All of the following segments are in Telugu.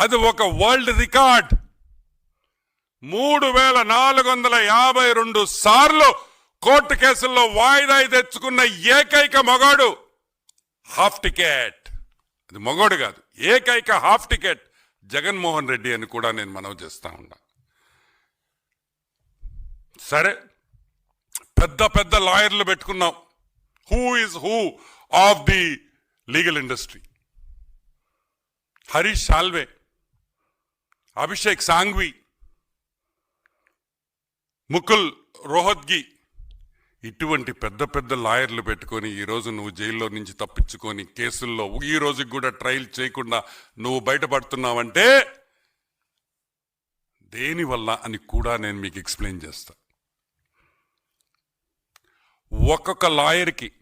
అది ఒక వరల్డ్ రికార్డ్. మూడు వేల నాలుగు వందల యాభై రెండు సార్లు కోర్టు కేసుల్లో వాయిదా తెచ్చుకున్న ఏకైక మగాడు హాఫ్ టికెట్. అది మగోడు కాదు ఏకైక హాఫ్ టికెట్ జగన్మోహన్ రెడ్డి అని కూడా నేను మనవి చేస్తా ఉన్నా. సరే పెద్ద పెద్ద లాయర్లు పెట్టుకున్నాం. Who is who of the legal industry. Harish Salve Abhishek Singhvi Mukul Rohatgi ఇటువంటి పెద్ద పెద్ద లాయర్లు పెట్టుకొని ఈరోజు నువ్వు జైల్లో నుంచి తప్పించుకొని కేసుల్లో ఈ రోజుకి కూడా ట్రయల్ చేయకుండా నువ్వు బయటపడుతున్నావంటే దేనివల్ల అని కూడా నేను మీకు ఎక్స్ప్లెయిన్ చేస్తా. ఒక్కొక్క లాయర్కి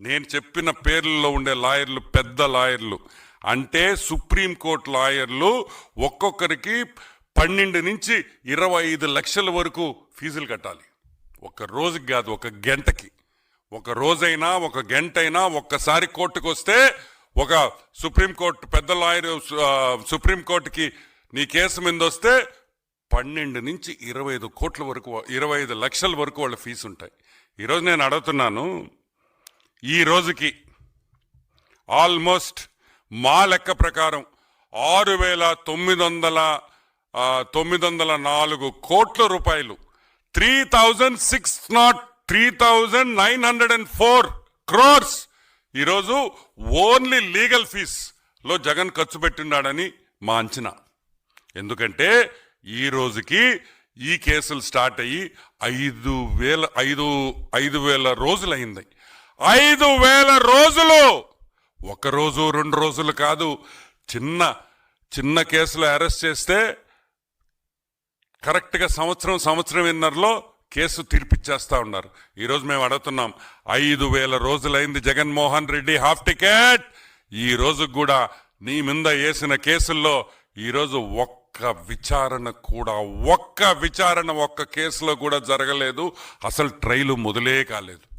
నేను చెప్పిన పేర్లలో ఉండే లాయర్లు పెద్ద లాయర్లు అంటే సుప్రీంకోర్టు లాయర్లు ఒక్కొక్కరికి పన్నెండు నుంచి ఇరవై ఐదు లక్షల వరకు ఫీజులు కట్టాలి. ఒక రోజుకి కాదు ఒక గంటకి. ఒక రోజైనా ఒక గంట అయినా ఒక్కసారి కోర్టుకు వస్తే ఒక సుప్రీంకోర్టు పెద్ద లాయర్ సుప్రీంకోర్టుకి నీ కేసు మీద వస్తే పన్నెండు నుంచి ఇరవై ఐదు కోట్ల వరకు ఇరవై ఐదు లక్షల వరకు వాళ్ళ ఫీజు ఉంటాయి. ఈరోజు నేను అడుగుతున్నాను ఈ రోజుకి ఆల్మోస్ట్ మా లెక్క ప్రకారం ఆరు వేల తొమ్మిది వందల తొమ్మిది వందల నాలుగు కోట్ల రూపాయలు. Three thousand six not three thousand nine hundred and four crores. ఈరోజు ఓన్లీ లీగల్ ఫీస్లో జగన్ ఖర్చు పెట్టిన్నాడని మా అంచనా. ఎందుకంటే ఈ రోజుకి ఈ కేసులు స్టార్ట్ అయ్యి ఐదు వేల ఐదు ఐదు వేల రోజులు అయింది ఐదు వేల రోజులు ఒక రోజు రెండు రోజులు కాదు చిన్న చిన్న కేసులు అరెస్ట్ చేస్తే కరెక్ట్గా సంవత్సరం సంవత్సరం విన్నర్లో కేసు తీర్పిచ్చేస్తా ఉన్నారు. ఈరోజు మేము అడుగుతున్నాం ఐదు వేల రోజులైంది జగన్మోహన్ రెడ్డి హాఫ్ టికెట్! ఈ రోజు కూడా నీ మీద వేసిన కేసుల్లో ఈరోజు ఒక్క విచారణ కూడా ఒక్క విచారణ ఒక్క కేసులో కూడా జరగలేదు. అసలు ట్రైలు మొదలే కాలేదు.